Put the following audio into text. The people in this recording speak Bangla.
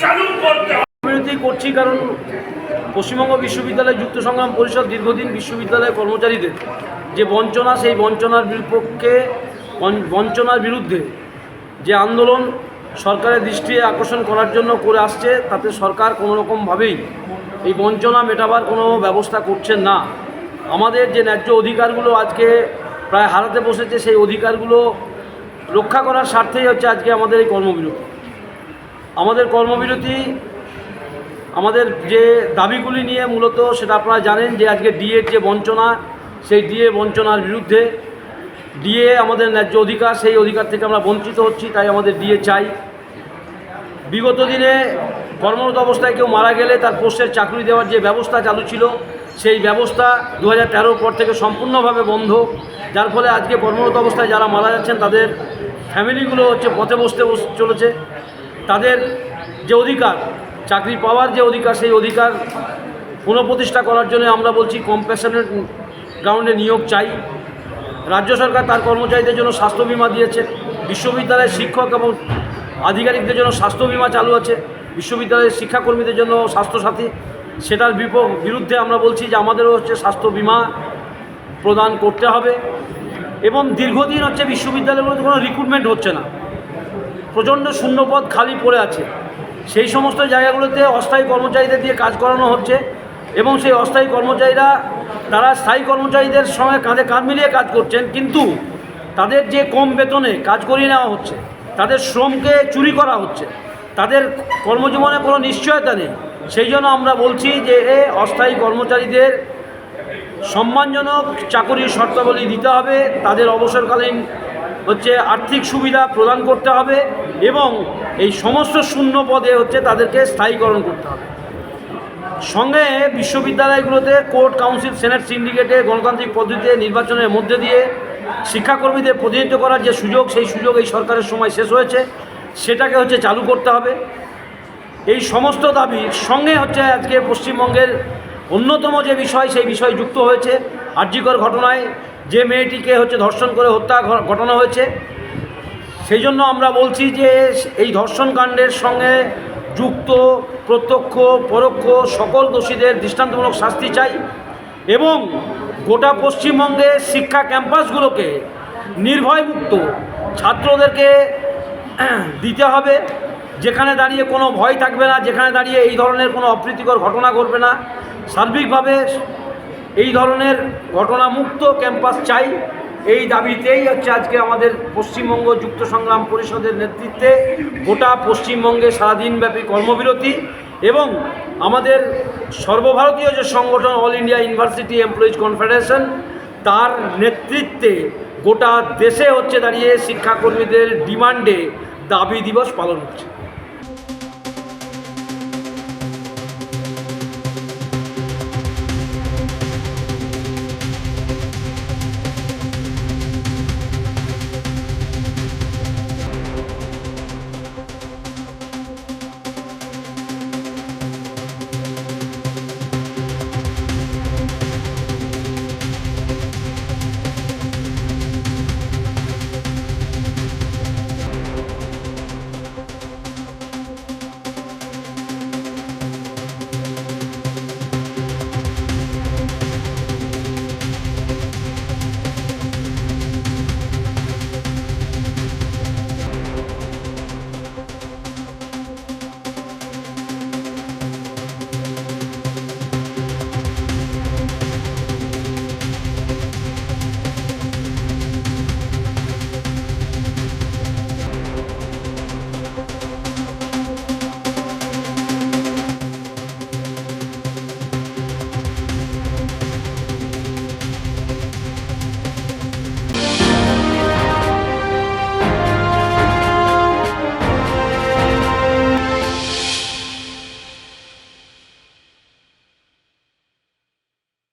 চালু করতে করছি কারণ পশ্চিমবঙ্গ বিশ্ববিদ্যালয় যুক্ত সংগ্রাম পরিষদ দীর্ঘদিন বিশ্ববিদ্যালয় কর্মচারীদের যে বঞ্চনা, সেই বঞ্চনার বিপক্ষে বঞ্চ- বঞ্চনার বিরুদ্ধে যে আন্দোলন সরকারের দৃষ্টি আকর্ষণ করার জন্য করে আসছে, তাতে সরকার কোনো রকমভাবেই এই বঞ্চনা মেটাবার কোনো ব্যবস্থা করছেন না। আমাদের যে ন্যায্য অধিকারগুলো আজকে প্রায় হারাতে বসেছে, সেই অধিকারগুলো রক্ষা করার স্বার্থেই হচ্ছে আজকে আমাদের এই কর্মবিরতি। আমাদের কর্মবিরতি, আমাদের যে দাবিগুলি নিয়ে মূলত সেটা আপনারা জানেন যে আজকে ডিএর যে বঞ্চনা, সেই ডিএ বঞ্চনার বিরুদ্ধে ডিএ আমাদের ন্যায্য অধিকার, সেই অধিকার থেকে আমরা বঞ্চিত হচ্ছি, তাই আমাদের ডিএ চাই। বিগত দিনে কর্মরত অবস্থায় কেউ মারা গেলে তার পোস্টের চাকরি দেওয়ার যে ব্যবস্থা চালু ছিল, সেই ব্যবস্থা দু হাজার পর থেকে সম্পূর্ণভাবে বন্ধ। যার ফলে আজকে কর্মরত অবস্থায় যারা মারা যাচ্ছেন, তাদের ফ্যামিলিগুলো হচ্ছে পথে বসতে বস- চলেছে। তাদের যে অধিকার, চাকরি পাওয়ার যে অধিকার, সেই অধিকার পুনঃপ্রতিষ্ঠা করার জন্য আমরা বলছি কম্পেশনের গ্রাউন্ডে নিয়োগ চাই। রাজ্য সরকার তার কর্মচারীদের জন্য স্বাস্থ্য বিমা দিয়েছে। বিশ্ববিদ্যালয়ের শিক্ষক এবং আধিকারিকদের জন্য স্বাস্থ্য বিমা চালু আছে। বিশ্ববিদ্যালয়ের শিক্ষাকর্মীদের জন্য স্বাস্থ্যসাথী। সেটার বিরুদ্ধে আমরা বলছি যে আমাদেরও হচ্ছে স্বাস্থ্য বিমা প্রদান করতে হবে। এবং দীর্ঘদিন হচ্ছে বিশ্ববিদ্যালয়গুলোতে কোনো রিক্রুটমেন্ট হচ্ছে না। প্রচণ্ড শূন্যপদ খালি পড়ে আছে। সেই সমস্ত জায়গাগুলোতে অস্থায়ী কর্মচারীদের দিয়ে কাজ করানো হচ্ছে এবং সেই অস্থায়ী কর্মচারীরা, তারা স্থায়ী কর্মচারীদের সঙ্গে কাঁধে কাঁধ মিলিয়ে কাজ করছেন, কিন্তু তাদের যে কম বেতনে কাজ করিয়ে নেওয়া হচ্ছে, তাদের শ্রমকে চুরি করা হচ্ছে, তাদের কর্মজীবনে কোনো নিশ্চয়তা নেই। সেই জন্য আমরা বলছি যে, এ অস্থায়ী কর্মচারীদের সম্মানজনক চাকরির শর্তাবলী দিতে হবে, তাদের অবসরকালীন হচ্ছে আর্থিক সুবিধা প্রদান করতে হবে এবং এই সমস্ত শূন্য পদে হচ্ছে তাদেরকে স্থায়ীকরণ করতে হবে। সঙ্গে বিশ্ববিদ্যালয়গুলোতে কোর্ট, কাউন্সিল, সেনেট, সিন্ডিকেটে গণতান্ত্রিক পদ্ধতিতে নির্বাচনের মধ্যে দিয়ে শিক্ষাকর্মীদের প্রতিনিধিত্ব করার যে সুযোগ, সেই সুযোগ এই সরকারের সময় শেষ হয়েছে। সেটাকে হচ্ছে চালু করতে হবে। এই সমস্ত দাবি সঙ্গে হচ্ছে আজকে পশ্চিমবঙ্গের অন্যতম যে বিষয়, সেই বিষয় যুক্ত হয়েছে। আর্যিকর ঘটনায় যে মেয়েটিকে হচ্ছে ধর্ষণ করে হত্যা ঘটানো হয়েছে। সেই জন্য আমরা বলছি যে এই ধর্ষণকাণ্ডের সঙ্গে যুক্ত, প্রত্যক্ষ, পরোক্ষ সকল দোষীদের দৃষ্টান্তমূলক শাস্তি চাই এবং গোটা পশ্চিমবঙ্গে শিক্ষা ক্যাম্পাসগুলোকে নির্ভয়মুক্ত ছাত্রদেরকে দিতে হবে, যেখানে দাঁড়িয়ে কোনো ভয় থাকবে না, যেখানে দাঁড়িয়ে এই ধরনের কোনো অপ্রীতিকর ঘটনা ঘটবে না। সার্বিকভাবে এই ধরনের ঘটনামুক্ত ক্যাম্পাস চাই। এই দাবিতেই হচ্ছে আজকে আমাদের পশ্চিমবঙ্গ যুক্ত সংগ্রাম পরিষদের নেতৃত্বে গোটা পশ্চিমবঙ্গে সারাদিনব্যাপী কর্মবিরতি এবং আমাদের সর্বভারতীয় যে সংগঠন all India university employees confederation, তার নেতৃত্বে গোটা দেশে হচ্ছে দাঁড়িয়ে শিক্ষাকর্মীদের ডিমান্ডে দাবি দিবস পালন হচ্ছে।